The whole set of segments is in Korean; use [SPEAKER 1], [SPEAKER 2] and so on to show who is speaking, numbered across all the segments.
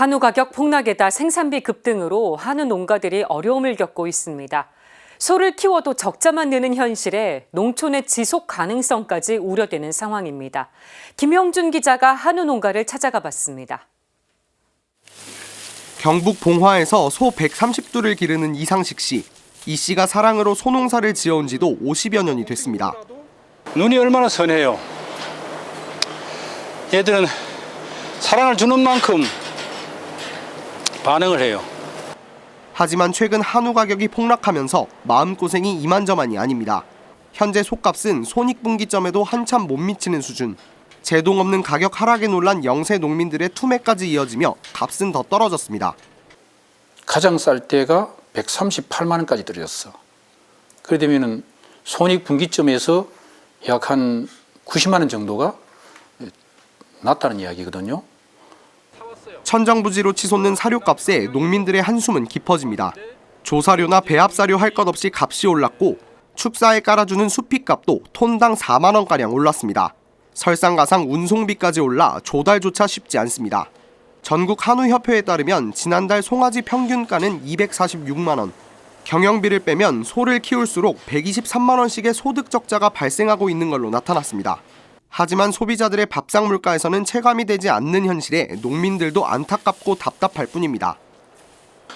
[SPEAKER 1] 한우 가격 폭락에다 생산비 급등으로 한우 농가들이 어려움을 겪고 있습니다. 소를 키워도 적자만 느는 현실에 농촌의 지속 가능성까지 우려되는 상황입니다. 김영준 기자가 한우 농가를 찾아가 봤습니다.
[SPEAKER 2] 경북 봉화에서 소 130두를 기르는 이상식 씨. 이 씨가 사랑으로 소농사를 지어온 지도 50여 년이 됐습니다.
[SPEAKER 3] 눈이 얼마나 선해요. 얘들은 사랑을 주는 만큼 반응을 해요.
[SPEAKER 2] 하지만 최근 한우 가격이 폭락하면서 마음고생이 이만저만이 아닙니다. 현재 소값은 손익분기점에도 한참 못 미치는 수준. 제동 없는 가격 하락에 놀란 영세 농민들의 투매까지 이어지며 값은 더 떨어졌습니다.
[SPEAKER 3] 가장 쌀 때가 138만 원까지 떨어졌어. 그래 되면은 손익 분기점에서 약 한 90만 원 정도가 났다는 이야기거든요.
[SPEAKER 2] 천정부지로 치솟는 사료값에 농민들의 한숨은 깊어집니다. 조사료나 배합사료 할 것 없이 값이 올랐고 축사에 깔아주는 수피값도 톤당 4만 원가량 올랐습니다. 설상가상 운송비까지 올라 조달조차 쉽지 않습니다. 전국 한우협회에 따르면 지난달 송아지 평균가는 246만 원. 경영비를 빼면 소를 키울수록 123만 원씩의 소득 적자가 발생하고 있는 걸로 나타났습니다. 하지만 소비자들의 밥상 물가에서는 체감이 되지 않는 현실에 농민들도 안타깝고 답답할 뿐입니다.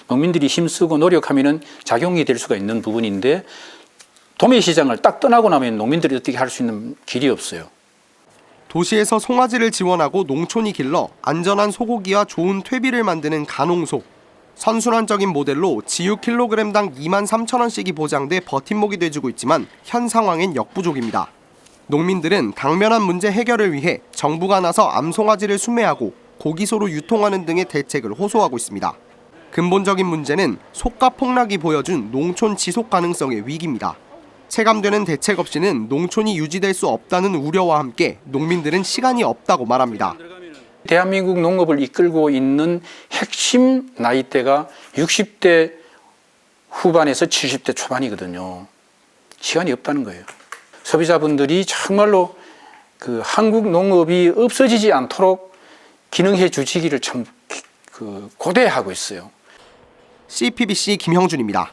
[SPEAKER 3] 농민들이 힘쓰고 노력하면은 작용이 될 수가 있는 부분인데 도매 시장을 딱 떠나고 나면 농민들이 어떻게 할 수 있는 길이 없어요.
[SPEAKER 2] 도시에서 송아지를 지원하고 농촌이 길러 안전한 소고기와 좋은 퇴비를 만드는 가농소. 선순환적인 모델로 지유 킬로그램당 2만 3천 원씩이 보장돼 버팀목이 돼주고 있지만 현 상황엔 역부족입니다. 농민들은 당면한 문제 해결을 위해 정부가 나서 암송아지를 수매하고 고기소로 유통하는 등의 대책을 호소하고 있습니다. 근본적인 문제는 속가 폭락이 보여준 농촌 지속 가능성의 위기입니다. 체감되는 대책 없이는 농촌이 유지될 수 없다는 우려와 함께 농민들은 시간이 없다고 말합니다.
[SPEAKER 3] 대한민국 농업을 이끌고 있는 핵심 나이대가 60대 후반에서 70대 초반이거든요. 시간이 없다는 거예요. 소비자분들이 정말로 그 한국 농업이 없어지지 않도록 기능해 주시기를 참 그 고대하고 있어요.
[SPEAKER 2] CPBC 김형준입니다.